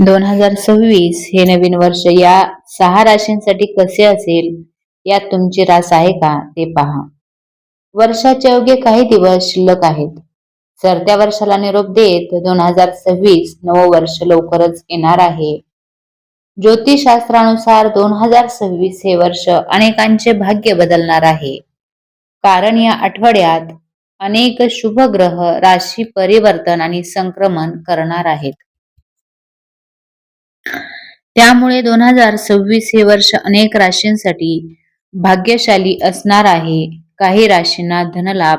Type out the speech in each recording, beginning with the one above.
दोन हजार सव्वीस हे नवीन वर्ष या सहा राशींसाठी कसे असेल यात तुमची रास आहे का ते पहा. वर्षाचे अवघे काही दिवस शिल्लक आहेत. सरत्या वर्षाला निरोप देत दोन हजार सव्वीस नवं वर्ष लवकरच येणार आहे. ज्योतिषशास्त्रानुसार दोन हजार सव्वीस हे वर्ष अनेकांचे भाग्य बदलणार आहे. कारण या आठवड्यात अनेक शुभ ग्रह राशी परिवर्तन आणि संक्रमण करणार आहेत. त्यामुळे दोन हजार सव्वीस हे वर्ष अनेक राशींसाठी भाग्यशाली असणार आहे. काही राशींना धनलाभ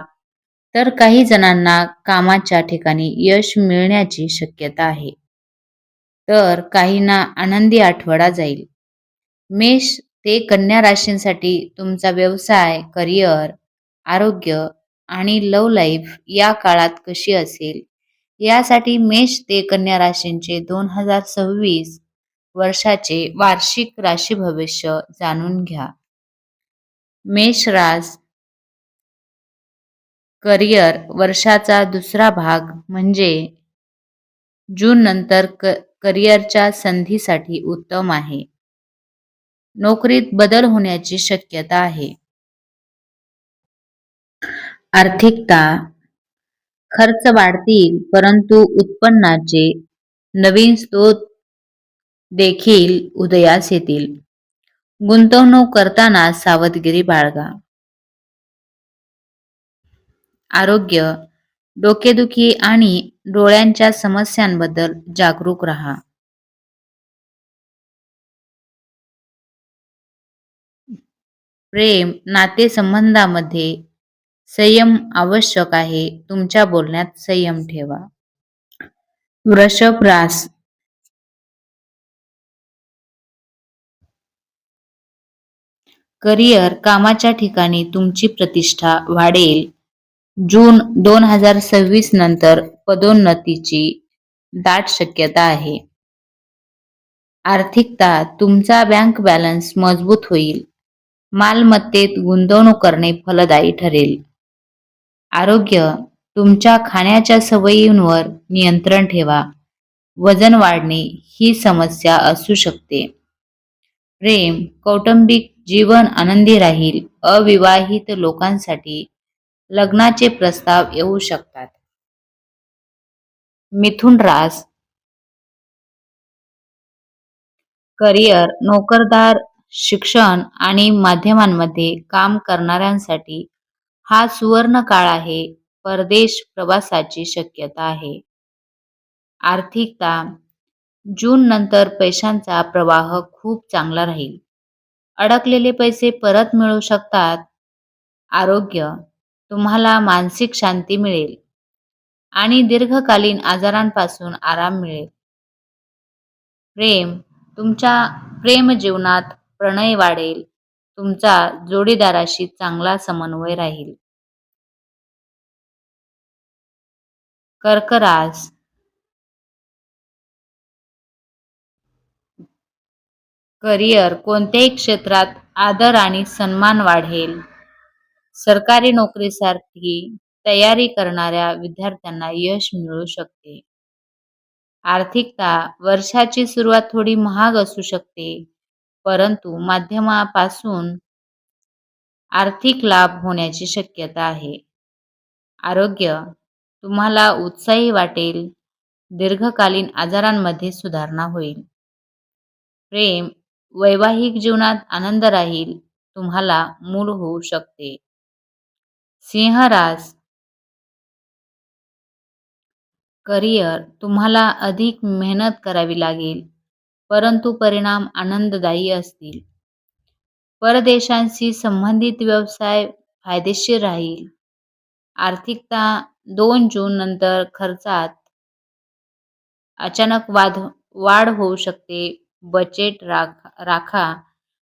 तर काही जणांना कामाच्या ठिकाणी यश मिळण्याची शक्यता आहे. तर काहींना आनंदी आठवडा जाईल. मेष ते कन्या राशींसाठी तुमचा व्यवसाय करिअर आरोग्य आणि लव लाईफ या काळात कशी असेल? यासाठी मेष ते कन्या राशींचे दोन हजार सव्वीस वर्षाचे वार्षिक राशी भविष्य जाणून घ्या. मेष रास करिअर वर्षाचा दुसरा भाग म्हणजे जून नंतर क करिअरच्या संधीसाठी उत्तम आहे. नोकरीत बदल होण्याची शक्यता आहे. आर्थिकता खर्च वाढतील परंतु उत्पन्नाचे नवीन स्रोत देखील उदयास येतील. गुंतवणूक करताना सावधगिरी बाळगा. आरोग्य डोकेदुखी आणि डोळ्यांच्या समस्यांबद्दल जागरूक राहा. प्रेम नातेसंबंधामध्ये संयम आवश्यक आहे. तुमच्या बोलण्यात संयम ठेवा. वृषभ रास करिअर कामाच्या ठिकाणी तुमची प्रतिष्ठा वाढेल. जून दोन हजार सव्वीस नंतर पदोन्नतीची दाट शक्यता आहे. आर्थिकता तुमचा बँक बॅलन्स मजबूत होईल. मालमत्तेत गुंतवणूक करणे फलदायी ठरेल. आरोग्य तुमच्या खाण्याच्या सवयींवर नियंत्रण ठेवा. वजन वाढणे ही समस्या असू शकते. प्रेम कौटुंबिक जीवन आनंदी राहील अविवाहित लोकांसाठी लग्नाचे प्रस्ताव येऊ शकतात. मिथुन रास करिअर नोकरदार शिक्षण आणि माध्यमांमध्ये काम करणाऱ्यांसाठी हा सुवर्ण काळ आहे परदेश प्रवासाची शक्यता आहे. आर्थिकता जून नंतर पैशांचा प्रवाह खूप चांगला राहील. अडकलेले पैसे परत मिळू शकतात. आरोग्य तुम्हाला मानसिक शांती मिळेल. आणि दीर्घकालीन आजारांपासून आराम मिळेल. प्रेम तुमच्या प्रेम जीवनात प्रणय वाढेल. तुमचा जोडीदाराशी चांगला समन्वय राहील. कर्करास करिअर कोणत्याही क्षेत्रात आदर आणि सन्मान वाढेल. सरकारी नोकरीसाठी तयारी करणाऱ्या विद्यार्थ्यांना यश मिळू शकते. आर्थिकता वर्षाची सुरुवात थोडी महाग असू शकते परंतु माध्यमापासून आर्थिक लाभ होण्याची शक्यता आहे. आरोग्य तुम्हाला उत्साही वाटेल दीर्घकालीन आजारांमध्ये सुधारणा होईल. प्रेम वैवाहिक जीवनात आनंद राहील तुम्हाला मूल होऊ शकते. सिंहरास करिअर तुम्हाला अधिक मेहनत करावी लागेल परंतु परिणाम आनंददायी असतील. परदेशांशी संबंधित व्यवसाय फायदेशीर राहील. आर्थिकता दोन जून नंतर खर्चात अचानक वाद वाढ होऊ शकते. बजेट राख राखा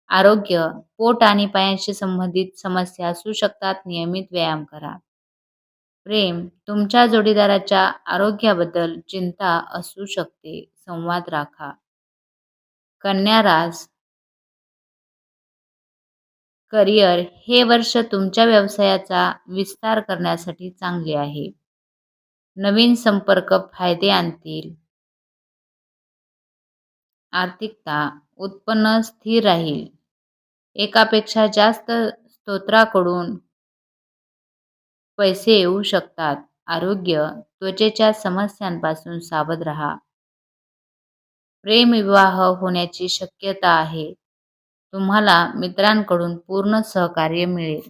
आरोग्य पोट आणि पायांशी संबंधित समस्या असू शकतात. नियमित व्यायाम करा. प्रेम तुमच्या जोडीदाराच्या आरोग्याबद्दल चिंता असू शकते. संवाद राखा. कन्या राज. करिअर हे वर्ष तुमच्या व्यवसायाचा विस्तार करण्यासाठी चांगले आहे. नवीन संपर्क फायदे आणतील. आर्थिकता उत्पन्न स्थिर राहील. एकापेक्षा जास्त स्त्रोतांकडून पैसे येऊ शकतात. आरोग्य त्वचेच्या समस्यांपासून सावध राहा. प्रेमविवाह होण्याची शक्यता आहे. तुम्हाला मित्रांकडून पूर्ण सहकार्य मिळेल.